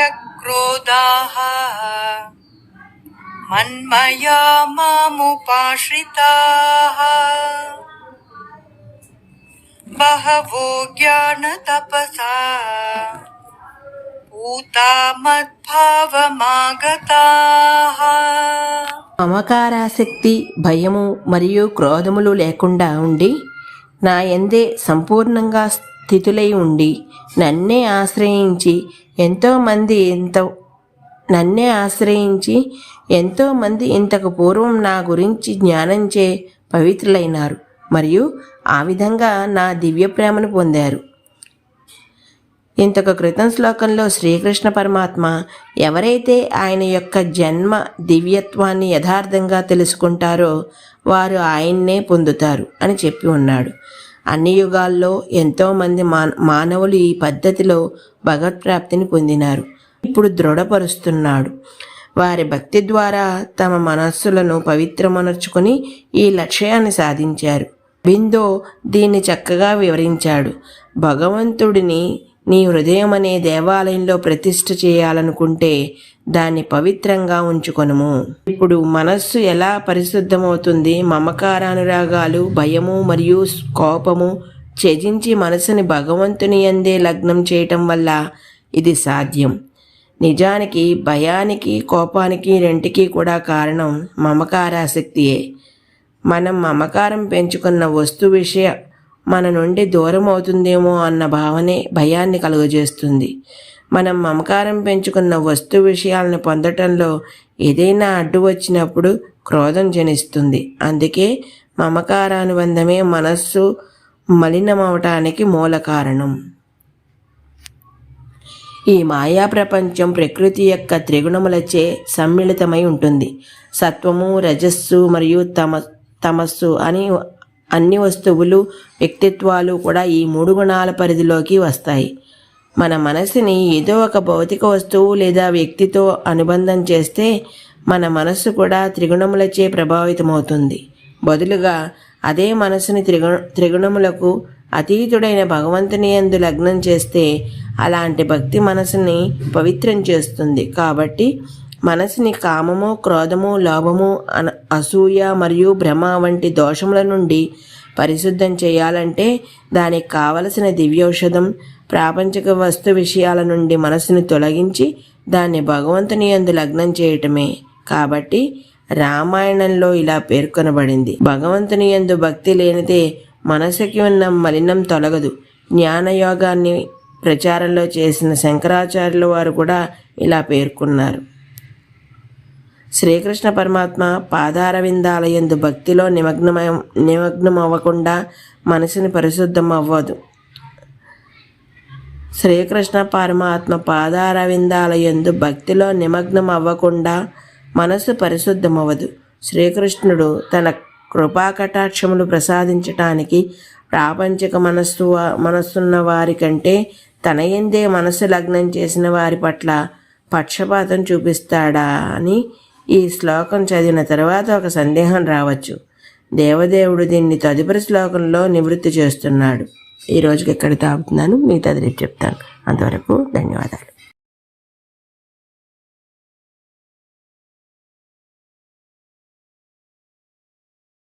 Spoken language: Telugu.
वीतरागभयक्रोधाः मन्मया मामुपाश्रिताः बहवो ज्ञानतपसा पूता मद्भावमागताः మమకారాసక్తి భయము మరియు క్రోధములు లేకుండా ఉండి నా ఎందే సంపూర్ణంగా స్థితులై ఉండి నన్నే ఆశ్రయించి ఎంతోమంది ఎంత నన్నే ఆశ్రయించి ఎంతోమంది ఇంతకు పూర్వం నా గురించి జ్ఞానంచే పవిత్రులైనారు మరియు ఆ విధంగా నా దివ్య ప్రేమను పొందారు. ఇంతకు క్రితం శ్లోకంలో శ్రీకృష్ణ పరమాత్మ ఎవరైతే ఆయన యొక్క జన్మ దివ్యత్వాన్ని యథార్థంగా తెలుసుకుంటారో వారు ఆయన్నే పొందుతారు అని చెప్పి ఉన్నాడు. అన్ని యుగాల్లో ఎంతోమంది మా మానవులు ఈ పద్ధతిలో భగవత్ప్రాప్తిని పొందినారు. ఇప్పుడు దృఢపరుస్తున్నాడు. వారి భక్తి ద్వారా తమ మనస్సులను పవిత్రమనర్చుకొని ఈ లక్ష్యాన్ని సాధించారు. బిందో దీన్ని చక్కగా వివరించాడు. భగవంతుడిని నీ హృదయం అనే దేవాలయంలో ప్రతిష్ఠ చేయాలనుకుంటే దాన్ని పవిత్రంగా ఉంచుకొనుము. ఇప్పుడు మనస్సు ఎలా పరిశుద్ధమవుతుంది? మమకారానురాగాలు భయము మరియు కోపము త్యజించి మనసుని భగవంతుని అందే లగ్నం చేయటం వల్ల ఇది సాధ్యం. నిజానికి భయానికి కోపానికి రెంటికి కూడా కారణం మమకారాసక్తియే. మనం మమకారం పెంచుకున్న వస్తు విషయ మన నుండి దూరం అవుతుందేమో అన్న భావనే భయాన్ని కలుగజేస్తుంది. మనం మమకారం పెంచుకున్న వస్తు విషయాలను పొందటంలో ఏదైనా అడ్డు వచ్చినప్పుడు క్రోధం జనిస్తుంది. అందుకే మమకారానుబంధమే మనస్సు మలినమవటానికి మూల కారణం. ఈ మాయా ప్రపంచం ప్రకృతి యొక్క త్రిగుణములచే సమ్మిళితమై ఉంటుంది. సత్వము రజస్సు మరియు తమ తమస్సు అని అన్ని వస్తువులు వ్యక్తిత్వాలు కూడా ఈ మూడు గుణాల పరిధిలోకి వస్తాయి. మన మనసుని ఏదో ఒక భౌతిక వస్తువు లేదా వ్యక్తితో అనుబంధం చేస్తే మన మనస్సు కూడా త్రిగుణములచే ప్రభావితమవుతుంది. బదులుగా అదే మనసుని త్రిగు త్రిగుణములకు అతీతుడైన భగవంతుని ఎందు లగ్నం చేస్తే అలాంటి భక్తి మనసుని పవిత్రం చేస్తుంది. కాబట్టి మనసుని కామము క్రోధము లోభము అన అసూయ మరియు భ్రమ వంటి దోషముల నుండి పరిశుద్ధం చేయాలంటే దానికి కావలసిన దివ్యౌషధం ప్రాపంచిక వస్తు విషయాల నుండి మనసుని తొలగించి దాన్ని భగవంతుని యందు లగ్నం చేయటమే. కాబట్టి రామాయణంలో ఇలా పేర్కొనబడింది. భగవంతుని యందు భక్తి లేనిదే మనసుకి ఉన్న మలినం తొలగదు. జ్ఞానయోగాన్ని ప్రచారంలో చేసిన శంకరాచార్యుల వారు కూడా ఇలా పేర్కొన్నారు. శ్రీకృష్ణ పరమాత్మ పాదారవిందాలయందు భక్తిలో నిమగ్నమై నిమగ్నం అవ్వకుండా మనసుని పరిశుద్ధం అవ్వదు శ్రీకృష్ణ పరమాత్మ పాదారవిందాలయందు భక్తిలో నిమగ్నం అవ్వకుండా మనసు పరిశుద్ధమవ్వదు. శ్రీకృష్ణుడు తన కృపాకటాక్షములు ప్రసాదించటానికి ప్రాపంచిక మనస్సు మనస్సున్న వారి కంటే తన ఎందే మనసు లగ్నం చేసిన వారి పట్ల పక్షపాతం చూపిస్తాడా అని ఈ శ్లోకం చదివిన తర్వాత ఒక సందేహం రావచ్చు. దేవదేవుడు దీన్ని తదుపరి శ్లోకంలో నివృత్తి చేస్తున్నాడు. ఈ రోజుకి ఎక్కడ తాగుతున్నాను. మిగతాది రేపు చెప్తాను. అంతవరకు ధన్యవాదాలు.